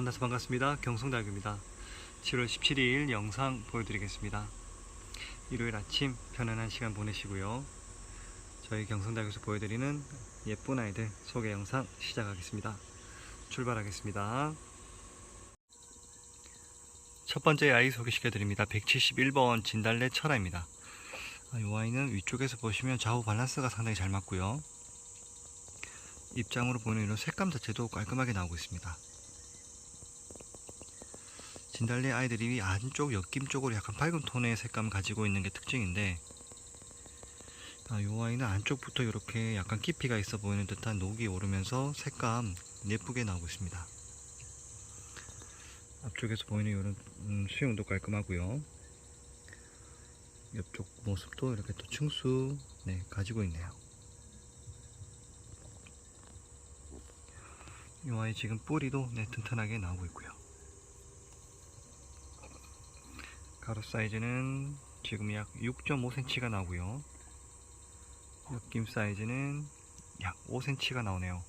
만나서 반갑습니다. 경성대학입니다. 7월 17일 영상 보여드리겠습니다. 일요일 아침 편안한 시간 보내시고요. 저희 경성대학에서 보여드리는 예쁜 아이들 소개 영상 시작하겠습니다. 출발하겠습니다. 첫 번째 아이 소개시켜드립니다. 171번 진달래 철아입니다. 아, 이 아이는 위쪽에서 보시면 좌우 밸런스가 상당히 잘 맞고요. 입장으로 보는 이런 색감 자체도 깔끔하게 나오고 있습니다. 진달래 아이들이 안쪽 옆김 쪽으로 약간 밝은 톤의 색감 가지고 있는 게 특징인데 아, 요 아이는 안쪽부터 이렇게 약간 깊이가 있어 보이는 듯한 녹이 오르면서 색감 예쁘게 나오고 있습니다. 앞쪽에서 보이는 이런 음, 수영도 깔끔하고요. 옆쪽 모습도 이렇게 또 층수 네, 가지고 있네요. 이 아이 지금 뿌리도 네, 튼튼하게 나오고 있고요. 가로 사이즈는 지금 약 6.5cm가 나오고요. 옆김 사이즈는 약 5cm가 나오네요.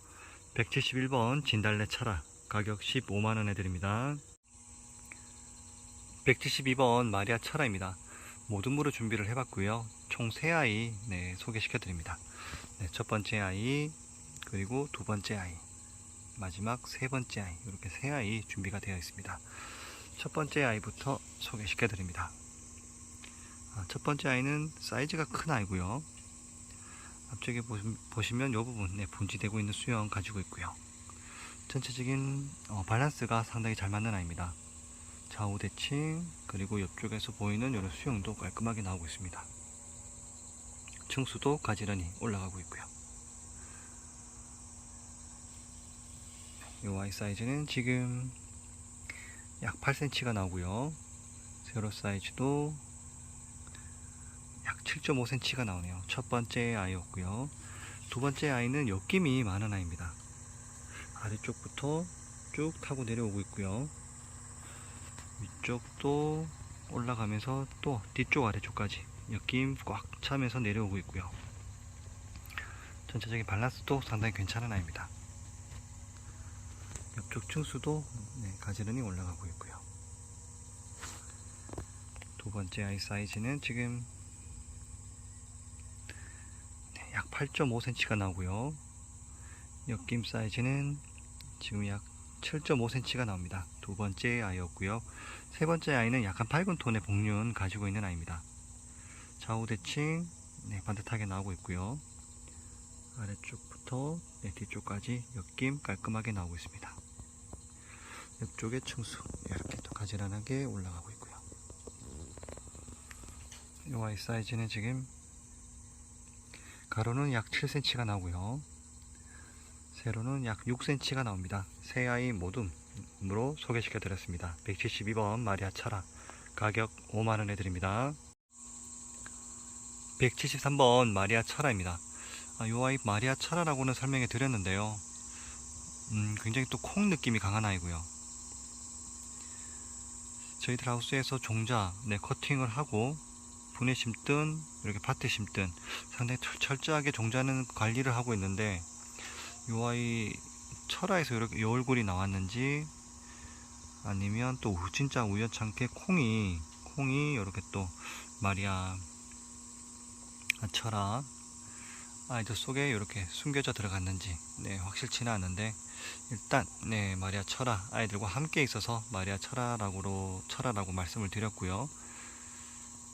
171번 진달래 차라 가격 15만원에 드립니다. 172번 마리아 차라입니다. 모든 무로 준비를 해봤고요. 총 3아이 네, 소개시켜 드립니다. 네, 첫 번째 아이 그리고 두 번째 아이 마지막 세 번째 아이 이렇게 세 아이 준비가 되어 있습니다. 첫 번째 아이부터 소개시켜 드립니다. 아, 첫 번째 아이는 사이즈가 큰 아이고요. 앞쪽에 보시, 면 이 부분 네, 분지되고 있는 수영 가지고 있고요. 전체적인 어, 밸런스가 상당히 잘 맞는 아이입니다. 좌우 대칭 그리고 옆쪽에서 보이는 이런 수영도 깔끔하게 나오고 있습니다. 층수도 가지런히 올라가고 있고요. 이 아이 사이즈는 지금 약 8cm가 나오고요. 세로 사이즈도 약 7.5cm가 나오네요. 첫 번째 아이였고요. 두 번째 아이는 옆김이 많은 아이입니다. 아래쪽부터 쭉 타고 내려오고 있고요. 위쪽도 올라가면서 또 뒤쪽 아래쪽까지 옆김 꽉 차면서 내려오고 있고요. 전체적인 밸런스도 상당히 괜찮은 아이입니다. 옆쪽 층수도 네, 가지런히 올라가고 있고요. 두 번째 아이 사이즈는 지금 네, 약 8.5cm가 나오고요. 옆김 사이즈는 지금 약 7.5cm가 나옵니다. 두 번째 아이였고요. 세 번째 아이는 약간 밝은 톤의 복륜 가지고 있는 아이입니다. 좌우 대칭 네, 반듯하게 나오고 있고요. 아래쪽부터 네, 뒤쪽까지 옆김 깔끔하게 나오고 있습니다. 옆쪽에 층수 이렇게 또 가지런하게 올라가고 있고요. 이 아이 사이즈는 지금 가로는 약 7cm가 나오고요. 세로는 약 6cm가 나옵니다. 세 아이 모둠으로 소개시켜 드렸습니다. 172번 마리아 차라 가격 5만원에 드립니다. 173번 마리아 차라입니다. 아, 이 아이 마리아 차라라고는 설명해 드렸는데요. 음, 굉장히 또 콩 느낌이 강한 아이고요. 저희들 하우스에서 종자 네, 커팅을 하고 분해 심든 이렇게 밭에 심든 상당히 철저하게 종자는 관리를 하고 있는데 요 아이 철화에서 이렇게 이 얼굴이 나왔는지 아니면 또 진짜 우연찮게 콩이 콩이 이렇게 또 마리아 철화 아이들 속에 이렇게 숨겨져 들어갔는지 네 확실치는 않은데 일단 네 마리아 철아 아이들과 함께 있어서 마리아 철아라고 철아라고 말씀을 드렸고요.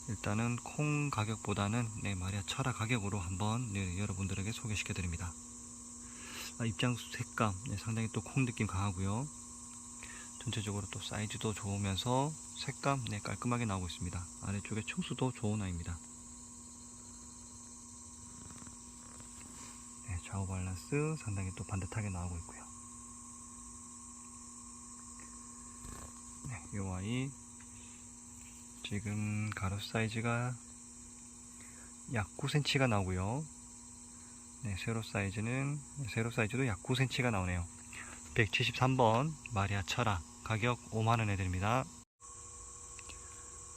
일단은 콩 가격보다는 네 마리아 철아 가격으로 한번 네, 여러분들에게 소개시켜 드립니다. 아, 입장 색감 네, 상당히 또 콩 느낌 강하고요. 전체적으로 또 사이즈도 좋으면서 색감 네, 깔끔하게 나오고 있습니다. 아래쪽에 층수도 좋은 아이입니다. 네, 밸런스 상당히 또 반듯하게 나오고 있고요. 네, 이 아이 지금 가로 사이즈가 약 9cm가 나오고요. 네, 세로 사이즈는 세로 사이즈도 약 9cm가 나오네요. 173번 마리아 철아 가격 5만원에 드립니다.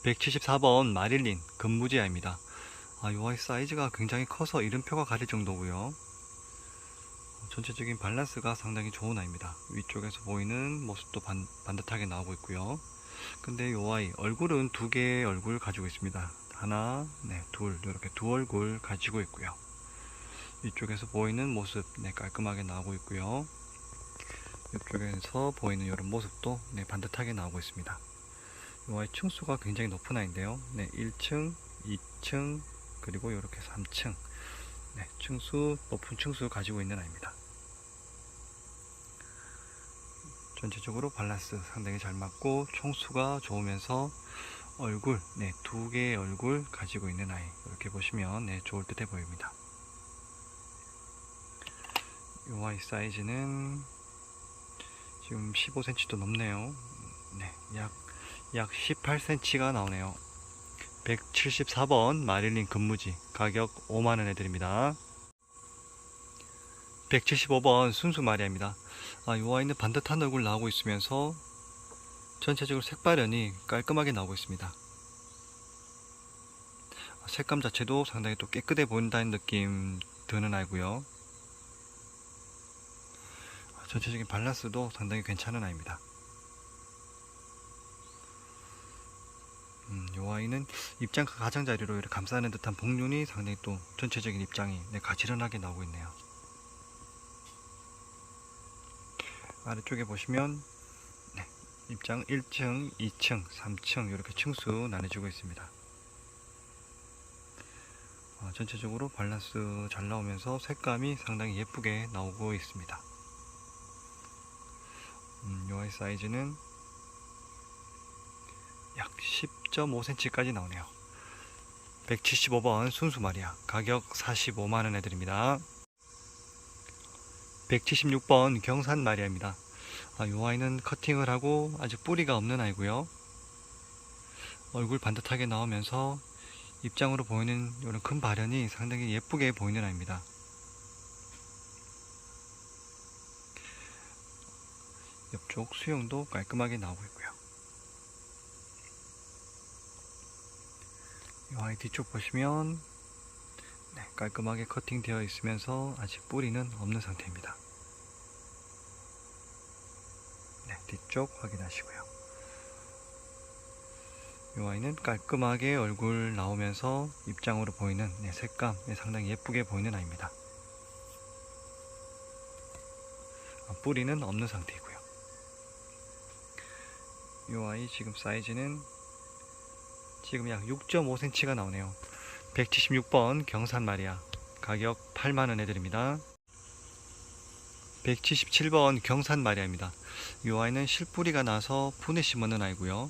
174번 마릴린 금무지아입니다. 아, 이 아이 사이즈가 굉장히 커서 이름표가 가릴 정도고요. 전체적인 밸런스가 상당히 좋은 아이입니다. 위쪽에서 보이는 모습도 반, 반듯하게 나오고 있고요. 근데 요 아이 얼굴은 두 개의 얼굴 가지고 있습니다. 하나, 네, 둘 이렇게 두 얼굴 가지고 있고요. 이쪽에서 보이는 모습 네, 깔끔하게 나오고 있고요. 이쪽에서 보이는 이런 모습도 네, 반듯하게 나오고 있습니다. 이 아이 층수가 굉장히 높은 아이인데요. 네, 1층, 2층, 그리고 이렇게 3층. 네, 층수, 높은 층수 가지고 있는 아이입니다. 전체적으로 밸런스 상당히 잘 맞고 총수가 좋으면서 얼굴, 네, 두 개의 얼굴 가지고 있는 아이. 이렇게 보시면 네, 좋을 듯해 보입니다. 이 아이 사이즈는 지금 15cm도 넘네요. 네, 약, 약 18cm가 나오네요. 174번 마릴린 근무지 가격 5만원에 드립니다. 175번 순수 마리아입니다. 아, 이 아이는 반듯한 얼굴 나오고 있으면서 전체적으로 색발연이 깔끔하게 나오고 있습니다. 아, 색감 자체도 상당히 또 깨끗해 보인다는 느낌 드는 아이고요. 아, 전체적인 밸런스도 상당히 괜찮은 아이입니다. 음, 요 아이는 입장 가장자리로 감싸는 듯한 복륜이 상당히 또 전체적인 입장이 네, 가지런하게 나오고 있네요. 아래쪽에 보시면 네, 입장 1층, 2층, 3층 이렇게 층수 나눠지고 있습니다. 어, 전체적으로 밸런스 잘 나오면서 색감이 상당히 예쁘게 나오고 있습니다. 음, 요 아이 사이즈는 약 10.5cm까지 나오네요. 175번 순수 마리아 가격 45만원에 드립니다. 176번 경산 마리아입니다. 아, 이 아이는 커팅을 하고 아직 뿌리가 없는 아이고요. 얼굴 반듯하게 나오면서 입장으로 보이는 이런 큰 발현이 상당히 예쁘게 보이는 아이입니다. 옆쪽 수영도 깔끔하게 나오고 있고요. 이 아이 뒤쪽 보시면 네, 깔끔하게 커팅 되어 있으면서 아직 뿌리는 없는 상태입니다. 네, 뒤쪽 확인하시고요. 이 아이는 깔끔하게 얼굴 나오면서 입장으로 보이는 네, 색감 네, 상당히 예쁘게 보이는 아이입니다. 아, 뿌리는 없는 상태이고요. 이 아이 지금 사이즈는 지금 약 6.5cm가 나오네요. 176번 경산 마리아 가격 8만원에 드립니다. 177번 경산 마리아입니다. 이 아이는 실뿌리가 나서 푼에 심었는 아이고요.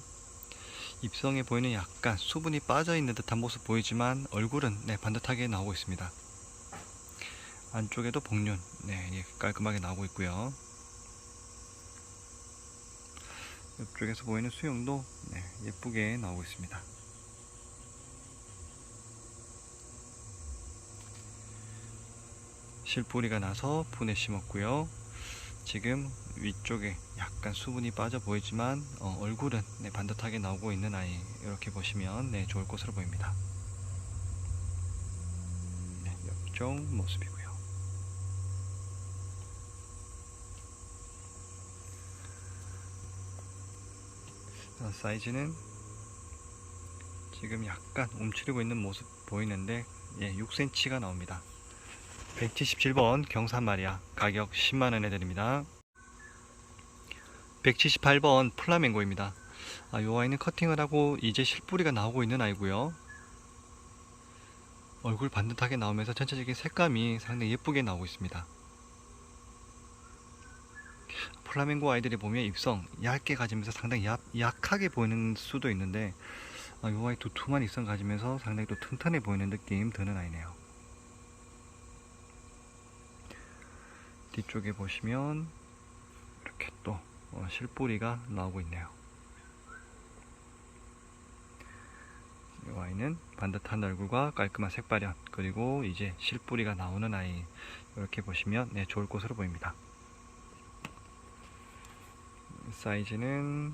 입성에 보이는 약간 수분이 빠져 있는 듯한 모습 보이지만 얼굴은 네, 반듯하게 나오고 있습니다. 안쪽에도 복륜 네, 예, 깔끔하게 나오고 있고요. 옆쪽에서 보이는 수영도 네, 예쁘게 나오고 있습니다. 실뿌리가 나서 분에 심었고요. 지금 위쪽에 약간 수분이 빠져 보이지만 어, 얼굴은 네, 반듯하게 나오고 있는 아이 이렇게 보시면 네, 좋을 것으로 보입니다. 네, 옆쪽 모습이고요. 자, 사이즈는 지금 약간 움츠리고 있는 모습 보이는데 예, 6cm가 나옵니다. 177번 경산 마리아 가격 10만원에 드립니다. 178번 플라멩고입니다. 아, 요 아이는 커팅을 하고 이제 실뿌리가 나오고 있는 아이고요. 얼굴 반듯하게 나오면서 전체적인 색감이 상당히 예쁘게 나오고 있습니다. 플라멩고 아이들이 보면 입성 얇게 가지면서 상당히 약, 약하게 보이는 수도 있는데 아, 요 아이 두툼한 입성 가지면서 상당히 또 튼튼해 보이는 느낌 드는 아이네요. 뒤쪽에 보시면 이렇게 또 어, 실뿌리가 나오고 있네요. 이 아이는 반듯한 얼굴과 깔끔한 색발현 그리고 이제 실뿌리가 나오는 아이 이렇게 보시면 네, 좋을 것으로 보입니다. 사이즈는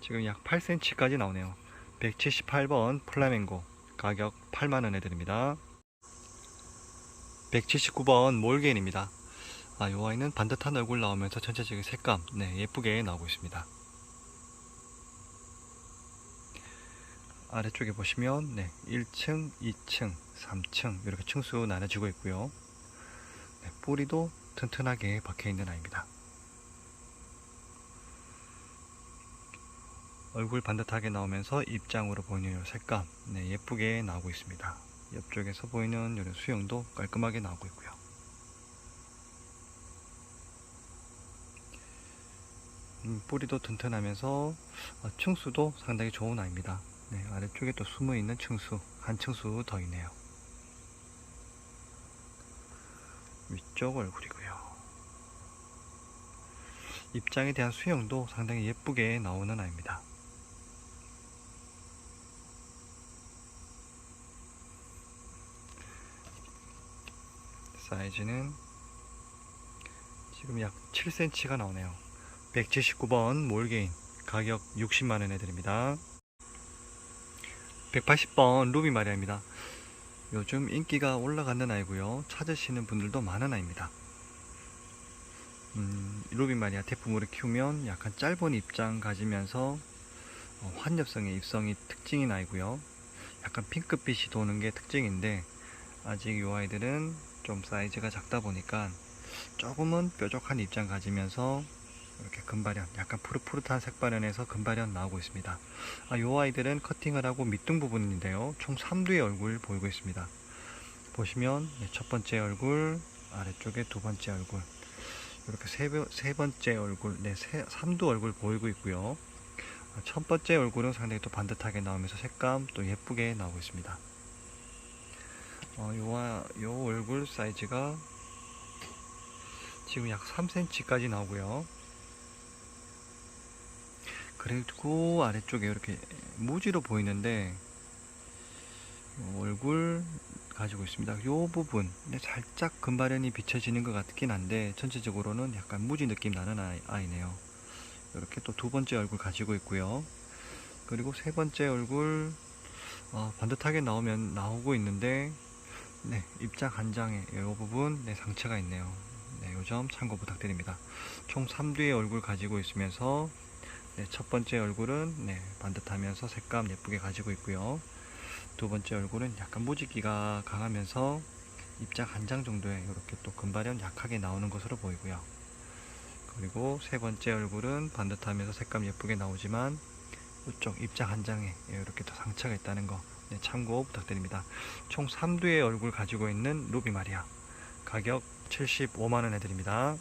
지금 약 8cm까지 나오네요. 178번 플라멩고 가격 8만원에 드립니다. 179번 몰겐입니다. 아, 요 아이는 반듯한 얼굴 나오면서 전체적인 색감, 네, 예쁘게 나오고 있습니다. 아래쪽에 보시면, 네, 1층, 2층, 3층, 이렇게 층수 나눠지고 있고요. 네, 뿌리도 튼튼하게 박혀 있는 아이입니다. 얼굴 반듯하게 나오면서 입장으로 보이는 요 색감, 네, 예쁘게 나오고 있습니다. 옆쪽에서 보이는 이런 수영도 깔끔하게 나오고 있고요. 뿌리도 튼튼하면서 어, 층수도 상당히 좋은 아이입니다. 네, 아래쪽에 또 숨어 있는 층수 한 층수 더 있네요. 위쪽 얼굴이고요. 입장에 대한 수영도 상당히 예쁘게 나오는 아이입니다. 사이즈는 지금 약 7cm가 나오네요. 179번 몰게인 가격 60만원에 드립니다. 180번 루비 마리아입니다. 요즘 인기가 올라가는 아이고요. 찾으시는 분들도 많은 아이입니다. 음, 루비 마리아 태풍으로 키우면 약간 짧은 입장 가지면서 어, 환엽성의 입성이 특징인 아이고요. 약간 핑크빛이 도는 게 특징인데 아직 이 아이들은 좀 사이즈가 작다 보니까 조금은 뾰족한 입장 가지면서 이렇게 금발현, 약간 푸릇푸릇한 색발현에서 금발현 나오고 있습니다. 아, 요 아이들은 커팅을 하고 밑둥 부분인데요. 총 3두의 얼굴 보이고 있습니다. 보시면 네, 첫 번째 얼굴, 아래쪽에 두 번째 얼굴, 이렇게 세, 번- 세 번째 얼굴, 네, 세, 3두 얼굴 보이고 있고요. 아, 첫 번째 얼굴은 상당히 또 반듯하게 나오면서 색감 또 예쁘게 나오고 있습니다. 어, 요, 아- 요 얼굴 사이즈가 지금 약 3cm까지 나오고요. 그리고 아래쪽에 이렇게 무지로 보이는데 요 얼굴 가지고 있습니다. 요 부분 살짝 금발현이 비춰지는 것 같긴 한데 전체적으로는 약간 무지 느낌 나는 아이, 아이 네요. 이렇게 또 두 번째 얼굴 가지고 있고요. 그리고 세 번째 얼굴 어, 반듯하게 나오면 나오고 있는데 네, 입장 한 장에 이 부분 네, 상처가 있네요. 네, 요점 참고 부탁드립니다. 총 3두의 얼굴 가지고 있으면서 네, 첫 번째 얼굴은 네, 반듯하면서 색감 예쁘게 가지고 있고요. 두 번째 얼굴은 약간 무지기가 강하면서 입장 한 장 정도에 이렇게 또 금발현 약하게 나오는 것으로 보이고요. 그리고 세 번째 얼굴은 반듯하면서 색감 예쁘게 나오지만 이쪽 입장 한 장에 이렇게 또 상처가 있다는 거 네, 참고 부탁드립니다. 총 3두의 얼굴 가지고 있는 루비 마리아 가격 75만원 해드립니다.